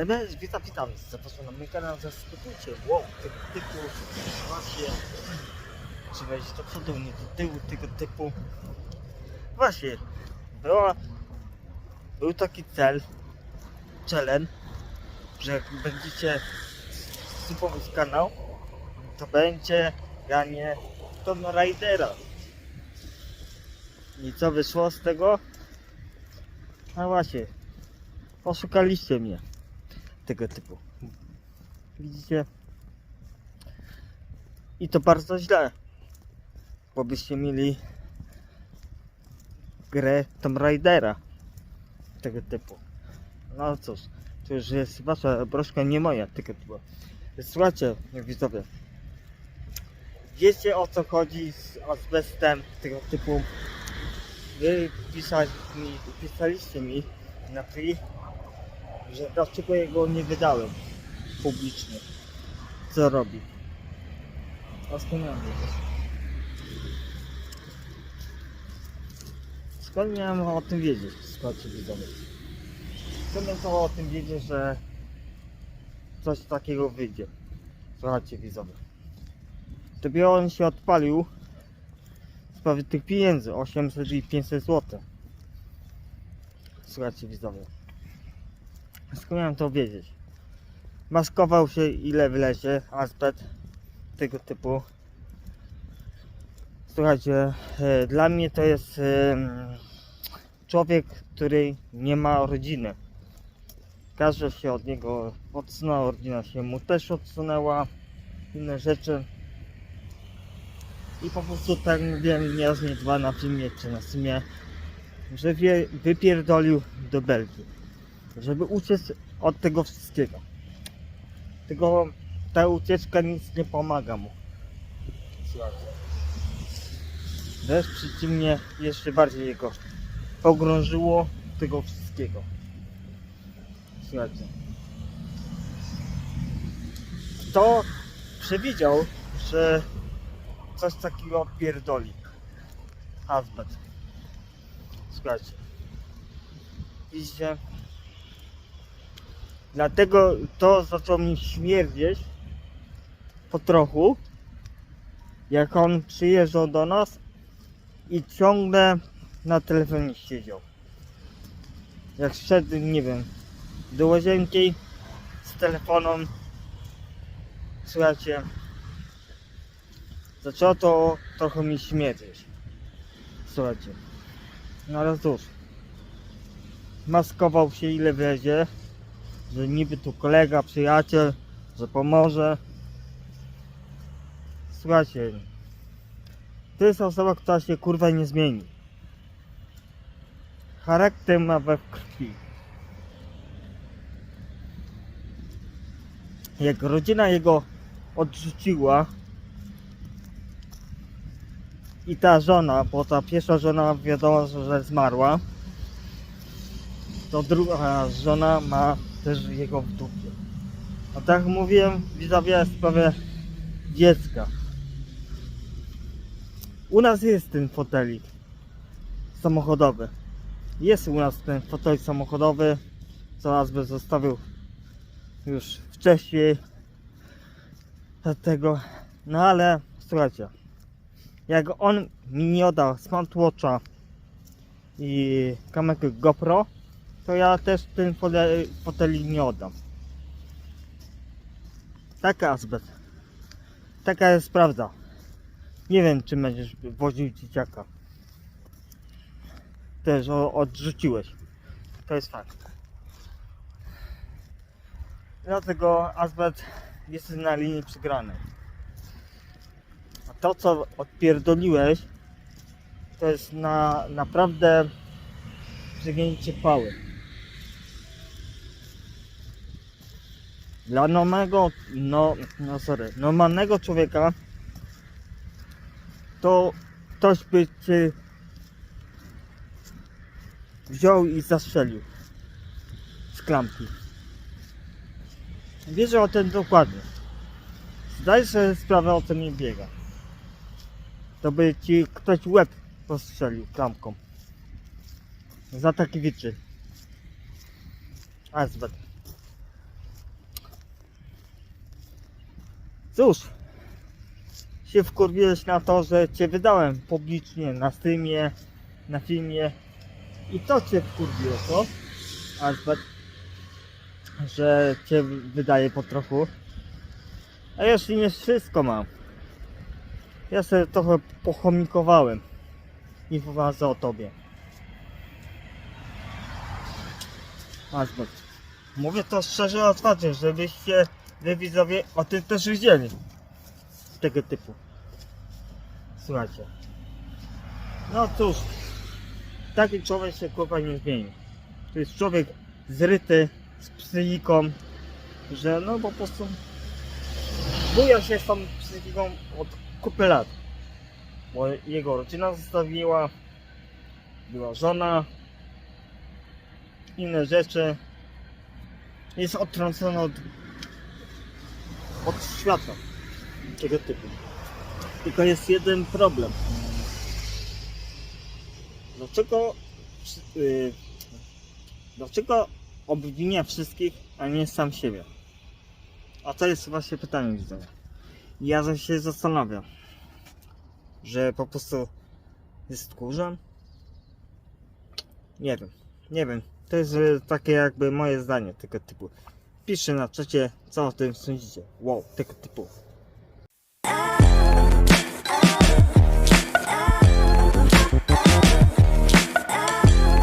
DBS, witam, witam. Zapraszam na mój kanał, zaskakujcie. Wow, tego typu właśnie. Trzeba iść do przodu, nie do tyłu, tego typu. Właśnie, była, był taki cel, challenge, że jak będziecie subować kanał, to będzie granie Tomb Raidera. I co wyszło z tego? A właśnie, oszukaliście mnie tego typu. Widzicie? I to bardzo źle, bo byście mieli grę Tomb Raidera tego typu. No cóż, to już jest wasza broszka, nie moja tego typu. Słuchajcie, widzowie, wiecie o co chodzi z azbestem tego typu. Wy pisali pisaliście mi na free, że dlaczego jego nie wydałem publicznie. Co robi? Skąd miałem wiedzieć? Skąd miałem o tym wiedzieć, słuchajcie widzowie? Skąd miałem o tym wiedzieć, że coś takiego wyjdzie? Słuchajcie widzowie. Dopiero on się odpalił w sprawie tych pieniędzy, 800 i 500 zł. Słuchajcie widzowie. Skąd miałem to wiedzieć? Maskował się ile wlezie azbest tego typu. Słuchajcie, e, dla mnie to jest em, człowiek, który nie ma rodziny. Każdy się od niego odsunął, rodzina się mu też odsunęła, inne rzeczy. I po prostu tak mówiłem nie raz, nie dwa na filmie czy na streamie, że wypierdolił do Belgii, żeby uciec od tego wszystkiego. Tylko ta ucieczka nic nie pomaga mu. Wręcz przeciwnie, jeszcze bardziej jego pogrążyło tego wszystkiego. Słuchajcie. Kto przewidział, że coś takiego pierdoli? Azbest. Słuchajcie. Widzicie? Dlatego to zaczęło mi śmierdzieć po trochu, jak on przyjeżdżał do nas i ciągle na telefonie siedział. Jak szedł, nie wiem, do łazienki z telefonem, słuchajcie, zaczęło to trochę mi śmierdzieć. Słuchajcie, no ale cóż, maskował się ile wlezie, że niby tu kolega, przyjaciel, że pomoże. Słuchajcie, to jest osoba, która się kurwa nie zmieni. Charakter ma we krwi. Jak rodzina jego odrzuciła i ta żona, bo ta pierwsza żona wiadomo, że zmarła, to druga żona ma też jego w dupie. A tak mówiłem, widzowie, w sprawie dziecka. U nas jest ten fotelik samochodowy. Jest u nas ten fotelik samochodowy, co nas by zostawił już wcześniej. Dlatego, no ale słuchajcie, jak on mi nie oddał smartwatcha i kamerkę GoPro, to ja też ten foteli, foteli nie oddam. Taka azbest. Taka jest prawda. Nie wiem, czy będziesz woził dzieciaka. Też odrzuciłeś. To jest fakt. Dlatego azbest jest na linii przegranej. A to, co odpierdoliłeś, to jest na naprawdę przegięcie pały. Dla normalnego, no, no sorry, normalnego człowieka to ktoś by cię wziął i zastrzelił z klamki. Wierzę o tym dokładnie. Zdaj sobie sprawę o co mi biega. To by ci ktoś łeb postrzelił klamką. Za taki wyczyn. Azbest. Cóż, się wkurwiłeś na to, że cię wydałem publicznie na streamie, na filmie i to cię wkurwiło, co? Albert, że cię wydaje po trochu. A jeszcze nie wszystko mam. Ja sobie trochę pochomikowałem informacje o tobie. Albert, mówię to szczerze, otwarcie, żebyście wy widzowie o tym też wiedzieli. Tego typu. Słuchajcie. No cóż, taki człowiek się kurwa nie zmieni. To jest człowiek zryty, z psychiką, że no po prostu buja się z tą psychiką od kupy lat. Bo jego rodzina zostawiła, była żona, inne rzeczy. Jest odtrącony od, od świata tego typu. Tylko jest jeden problem. Dlaczego yy, dlaczego obwinia wszystkich, a nie sam siebie? A to jest właśnie pytanie widzowie. Ja się zastanawiam, że po prostu jest kurzem? Nie wiem, nie wiem. To jest takie jakby moje zdanie tego typu. Piszcie na czacie, co o tym sądzicie. Wow, tego typu.